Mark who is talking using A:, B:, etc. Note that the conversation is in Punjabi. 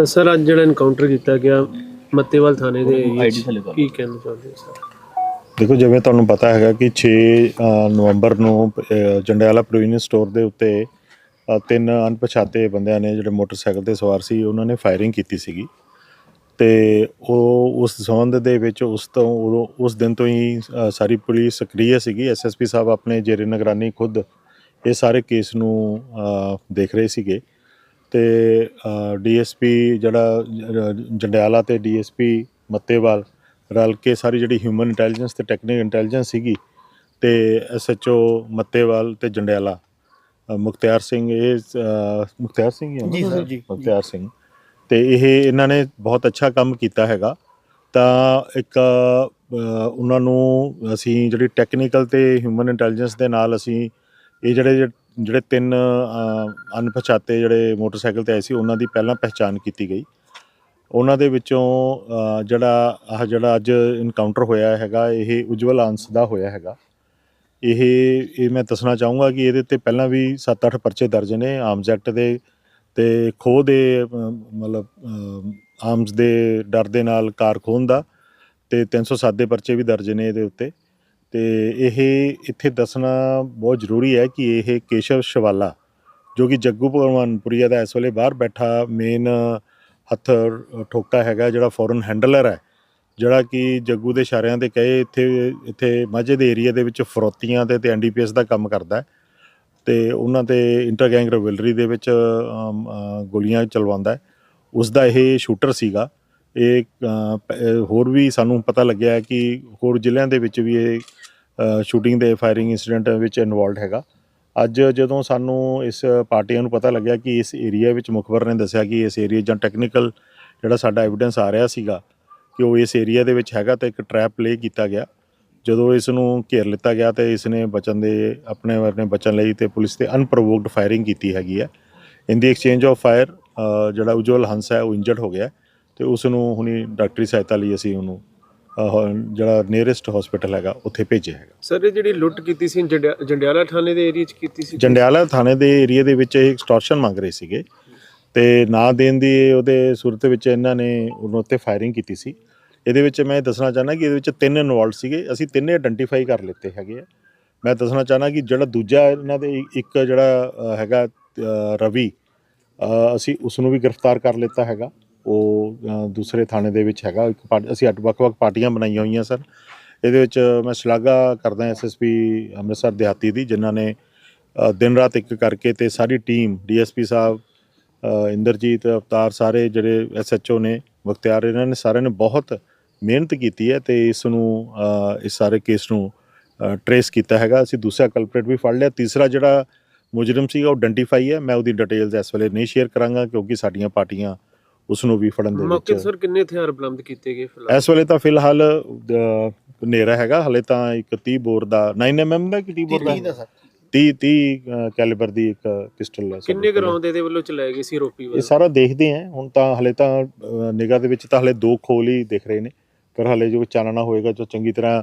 A: ਤਾਂ ਸਰ ਅੱਜ ਜਿਹੜਾ ਐਨਕਾਊਂਟਰ ਕੀਤਾ ਗਿਆ ਮੱਤੇਵਾਲ ਥਾਣੇ ਦੇ 'ਚ। ਕੀ ਕਹਿਣਾ ਚਾਹੁੰਦੇ ਹੋ ਸਰ?
B: ਦੇਖੋ ਜਿਵੇਂ ਤੁਹਾਨੂੰ ਪਤਾ ਹੈਗਾ ਕਿ 6 ਅ, ਨਵੰਬਰ ਨੂੰ ਜੰਡਿਆਲਾ ਪ੍ਰੋਵੀਨੀਅਸ ਸਟੋਰ ਦੇ ਉੱਤੇ ਤਿੰਨ ਅਣਪਛਾਤੇ ਬੰਦਿਆਂ ਨੇ ਜਿਹੜੇ ਮੋਟਰਸਾਈਕਲ ਤੇ ਸਵਾਰ ਸੀ ਉਹਨਾਂ ਨੇ ਫਾਇਰਿੰਗ ਕੀਤੀ ਸੀਗੀ। ਤੇ ਉਹ ਉਸ ਸੰਬੰਧ ਦੇ ਵਿੱਚ ਉਸ ਤੋਂ ਉਦੋਂ- ਉਸ ਦਿਨ ਤੋਂ ਹੀ ਸਾਰੀ ਪੁਲਿਸ ਸਕਰੀਏ ਸੀਗੀ। ਐਸਐਸਪੀ ਸਾਹਿਬ ਆਪਣੇ ਜੇਰੇ ਨਿਗਰਾਨੀ ਖੁਦ ਇਹ ਸਾਰੇ ਕੇਸ ਨੂੰ ਦੇਖ ਰਹੇ ਸੀਗੇ। ਤੇ ਡੀਐਸਪੀ ਜਿਹੜਾ ਜੰਡਿਆਲਾ ਤੇ ਡੀਐਸਪੀ ਮੱਤੇਵਾਲ ਰਲ ਕੇ ਸਾਰੀ ਜਿਹੜੀ ਹਿਊਮਨ ਇੰਟੈਲੀਜੈਂਸ ਤੇ ਟੈਕਨੀਕਲ ਇੰਟੈਲੀਜੈਂਸ ਸੀਗੀ ਤੇ ਐਸਐਚਓ ਮੱਤੇਵਾਲ ਤੇ ਜੰਡਿਆਲਾ। ਮੁਖਤਿਆਰ ਸਿੰਘ ਇਹ ਮੁਖਤਿਆਰ ਸਿੰਘ ਹੀ?
C: ਜੀ ਸਰ, ਜੀ,
B: ਮੁਖਤਿਆਰ ਸਿੰਘ। ਤੇ ਇਹ ਇਹਨਾਂ ਨੇ ਬਹੁਤ ਅੱਛਾ ਕੰਮ ਕੀਤਾ ਹੈਗਾ। ਤਾਂ ਇੱਕ ਉਹਨਾਂ ਨੂੰ ਅਸੀਂ ਜਿਹੜੀ ਟੈਕਨੀਕਲ ਤੇ ਹਿਊਮਨ ਇੰਟੈਲੀਜੈਂਸ ਦੇ ਨਾਲ ਅਸੀਂ ਇਹ ਜਿਹੜੇ ਜਿਹੜੇ ਤਿੰਨ ਅਣਪਛਾਤੇ ਜਿਹੜੇ ਮੋਟਰਸਾਈਕਲ ਤੇ ਆਏ ਸੀ, ਉਹਨਾਂ ਦੀ ਪਹਿਲਾਂ ਪਹਿਚਾਣ ਕੀਤੀ ਗਈ। ਉਹਨਾਂ ਦੇ ਵਿੱਚੋਂ ਜਿਹੜਾ, ਆਹ ਜਿਹੜਾ ਅੱਜ ਇਨਕਾਊਂਟਰ ਹੋਇਆ ਹੈਗਾ, ਇਹ ਉਜਵਲ ਅੰਸ ਦਾ ਹੋਇਆ ਹੈਗਾ। ਇਹ ਇਹ ਮੈਂ ਦੱਸਣਾ ਚਾਹੂੰਗਾ ਕਿ ਇਹਦੇ ਤੇ ਪਹਿਲਾਂ ਵੀ 7-8 ਪਰਚੇ ਦਰਜ ਨੇ ਆਰਮਸ ਐਕਟ ਦੇ ਤੇ ਖੋਹ ਦੇ ਮਤਲਬ ਆਰਮਸ ਦੇ ਡਰ ਦੇ ਨਾਲ ਕਾਰ ਖੋਹਣ ਦਾ ਤੇ 307 ਦੇ ਪਰਚੇ ਵੀ ਦਰਜ ਨੇ ਇਹਦੇ ਉੱਤੇ। ਤੇ ਇਹ ਇੱਥੇ ਦੱਸਣਾ ਬਹੁਤ ਜ਼ਰੂਰੀ ਹੈ ਕਿ ਇਹ ਕੇਸ਼ਵ ਸ਼ਵਾਲਾ, ਜੋ ਕਿ ਜੱਗੂ ਭਗਵਾਨਪੁਰੀਆ ਦਾ ਇਸ ਵੇਲੇ ਬਾਹਰ ਬੈਠਾ ਮੇਨ ਹੱਥ ਠੋਕਾ ਹੈਗਾ, ਜਿਹੜਾ ਫੋਰਨ ਹੈਂਡਲਰ ਹੈ, ਜਿਹੜਾ ਕਿ ਜੱਗੂ ਦੇ ਇਸ਼ਾਰਿਆਂ ਤੇ ਕਹੇ ਇੱਥੇ ਇੱਥੇ ਮਾਝੇ ਦੇ ਏਰੀਆ ਦੇ ਵਿੱਚ ਫਰੋਤੀਆਂ ਤੇ ਤੇ ਐਨਡੀਪੀਐਸ ਦਾ ਕੰਮ ਕਰਦਾ ਹੈ ਤੇ ਉਹਨਾਂ ਤੇ ਇੰਟਰ ਗੈਂਗ ਰਿਵਲਰੀ ਦੇ ਵਿੱਚ ਗੋਲੀਆਂ ਚਲਵਾਉਂਦਾ ਹੈ। ਉਸ ਦਾ ਇਹ ਸ਼ੂਟਰ ਸੀਗਾ ਇਹ ਹੋਰ ਵੀ ਸਾਨੂੰ ਪਤਾ ਲੱਗਿਆ ਹੈ ਕਿ ਹੋਰ ਜ਼ਿਲ੍ਹਿਆਂ ਦੇ ਵਿੱਚ ਵੀ ਇਹ ਸ਼ੂਟਿੰਗ ਦੇ ਫਾਇਰਿੰਗ ਇਨਸੀਡੈਂਟ ਵਿੱਚ ਇਨਵੋਲਡ ਹੈਗਾ। ਅੱਜ ਜਦੋਂ ਸਾਨੂੰ ਇਸ ਪਾਰਟੀਆਂ ਨੂੰ ਪਤਾ ਲੱਗਿਆ ਕਿ ਇਸ ਏਰੀਆ ਵਿੱਚ ਮੁਖਬਰ ਨੇ ਦੱਸਿਆ ਕਿ ਇਸ ਏਰੀਆ ਜਾਂ ਟੈਕਨੀਕਲ ਜਿਹੜਾ ਸਾਡਾ ਐਵੀਡੈਂਸ ਆ ਰਿਹਾ ਸੀਗਾ ਕਿ ਉਹ ਇਸ ਏਰੀਆ ਦੇ ਵਿੱਚ ਹੈਗਾ ਤਾਂ ਇੱਕ ਟਰੈਪ ਪਲੇ ਕੀਤਾ ਗਿਆ। ਜਦੋਂ ਇਸ ਨੂੰ ਘੇਰ ਲਿੱਤਾ ਗਿਆ ਤੇ ਇਸ ਨੇ ਬਚਨ ਦੇ, ਆਪਣੇ ਆਪਣੇ ਬਚਣ ਲਈ ਤੇ ਪੁਲਿਸ ਤੇ ਅਨਪ੍ਰੋਵੋਕਡ ਫਾਇਰਿੰਗ ਕੀਤੀ ਹੈਗੀ ਹੈ। In the exchange of fire ਜਿਹੜਾ ਉਜਵਲ ਹੰਸ ਹੈ, ਉਹ ਇੰਜਰਡ ਹੋ ਗਿਆ ਤੇ ਉਸ ਨੂੰ ਹੁਣੀ ਡਾਕਟਰੀ ਸਹਾਇਤਾ ਲਈ ਅਸੀਂ ਉਹਨੂੰ ਜਿਹੜਾ ਨੀਅਰੈਸਟ ਹਸਪੀਟਲ ਹੈਗਾ ਉੱਥੇ ਭੇਜਿਆ ਹੈਗਾ।
A: ਸਰ ਇਹ ਜਿਹੜੀ ਲੁੱਟ ਕੀਤੀ ਸੀ ਜੰਡਿਆ- ਜੰਡਿਆਲਾ ਥਾਣੇ ਦੇ ਏਰੀਆ 'ਚ ਕੀਤੀ ਸੀ?
B: ਜੰਡਿਆਲਾ ਥਾਣੇ ਦੇ ਏਰੀਆ ਦੇ ਵਿੱਚ ਇਹ ਐਕਸਟੋਰਸ਼ਨ ਮੰਗ ਰਹੇ ਸੀਗੇ। ਤੇ ਨਾ ਦੇਣ ਦੀ ਉਹਦੇ ਸੂਰਤ ਵਿੱਚ ਇਹਨਾਂ ਨੇ ਉਹਨਾਂ ਉੱਤੇ ਫਾਇਰਿੰਗ ਕੀਤੀ ਸੀ। ਇਹਦੇ ਵਿੱਚ ਮੈਂ ਦੱਸਣਾ ਚਾਹਨਾ ਕਿ ਇਹਦੇ ਵਿੱਚ ਤਿੰਨ ਇਨਵੋਲਡ ਸੀਗੇ। ਅਸੀਂ ਤਿੰਨੇ ਆਇਡੈਂਟੀਫਾਈ ਕਰ ਲਿੱਤੇ ਹੈਗੇ ਆ। ਮੈਂ ਦੱਸਣਾ ਚਾਹਨਾ ਕਿ ਜਿਹੜਾ ਦੂਜਾ ਇਹਨਾਂ ਦੇ ਇੱਕ ਜਿਹੜਾ ਹੈਗਾ ਰਵੀ ਅਸੀਂ ਉਸ ਨੂੰ ਵੀ ਗ੍ਰਿਫਤਾਰ ਕਰ ਲਿੱਤਾ ਹੈਗਾ। ਉਹ ਦੂਸਰੇ ਥਾਣੇ ਦੇ ਵਿੱਚ ਹੈਗਾ। ਇੱਕ ਪਾਰਟ- ਅਸੀਂ ਅੱਡ, ਵੱਖ-ਵੱਖ ਪਾਰਟੀਆਂ ਬਣਾਈਆਂ ਹੋਈਆਂ ਸਰ ਇਹਦੇ ਵਿੱਚ ਮੈਂ ਸ਼ਲਾਘਾ ਕਰਦਾ ਐਸਐਸਪੀ ਅੰਮ੍ਰਿਤਸਰ ਦਿਹਾਤੀ ਦੀ, ਜਿਨ੍ਹਾਂ ਨੇ ਦਿਨ ਰਾਤ ਇੱਕ ਕਰਕੇ ਤੇ ਸਾਰੀ ਟੀਮ ਡੀਐਸਪੀ ਸਾਹਿਬ ਇੰਦਰਜੀਤ, ਅਵਤਾਰ ਸਾਰੇ ਜਿਹੜੇ ਐਸਐਚਓ ਨੇ ਮੁਖਤਿਆਰ ਇਹਨਾਂ ਨੇ ਸਾਰਿਆਂ ਨੇ ਬਹੁਤ ਮਿਹਨਤ ਕੀਤੀ ਹੈ ਤੇ ਇਸ ਨੂੰ ਇਸ ਸਾਰੇ ਕੇਸ ਨੂੰ ਟਰੇਸ ਕੀਤਾ ਹੈਗਾ। ਅਸੀਂ ਦੂਸਰਾ ਕਲਪਰੇਟ ਵੀ ਫੜ ਲਿਆ। ਤੀਸਰਾ ਜਿਹੜਾ ਮੁਜਰਮ ਸੀਗਾ, ਉਹ ਆਇਡੈਂਟੀਫਾਈ ਹੈ। ਮੈਂ ਉਹਦੀ ਡਿਟੇਲਸ ਇਸ ਵੇਲੇ ਨਹੀਂ ਸ਼ੇਅਰ ਕਰਾਂਗਾ, ਕਿਉਂਕਿ ਸਾਡੀਆਂ ਪਾਰਟੀਆਂ ਉਸ ਨੂੰ ਵੀ ਫੜਨ ਦੇ
A: ਮੌਕੇ
B: ਵਿੱਚ।
A: ਸਰ ਕਿੰਨੇ ਹਥਿਆਰ ਬਰਾਮਦ ਕੀਤੇ ਗਏ ਫਿਲਹਾਲ?
B: ਇਸ ਵੇਲੇ ਤਾਂ ਫਿਲਹਾਲ ਹਨੇਰਾ ਹੈਗਾ ਹਲੇ ਤਾਂ ਇੱਕ 30 ਬੋਰ ਦਾ 9mm ਦਾ ਕਿ 30 ਬੋਰ ਦਾ
C: ਸਰ।
B: 30 30 ਕੈਲੀਬਰ ਦੀ ਇੱਕ ਪਿਸਟਲ ਹੈ
A: ਕਿੰਨੇ। ਗਰਾਉਂਡ ਇਹਦੇ ਵੱਲੋਂ ਚਲਾਏ ਗਏ ਸੀ
B: ਇਹ
A: ਵੱਲੋਂ?
B: ਸਾਰਾ ਦੇਖਦੇ ਆਂ ਹੁਣ ਤਾਂ ਹਲੇ ਤਾਂ ਨਿਗਾਹ ਦੇ ਵਿੱਚ ਤਾਂ ਹਲੇ ਦੋ ਖੋਲ ਹੀ ਦਿਖ ਰਹੇ ਨੇ। ਪਰ ਹਲੇ ਜੋ ਚਾਨਣਾ ਹੋਏਗਾ ਜੋ ਚੰਗੀ ਤਰ੍ਹਾਂ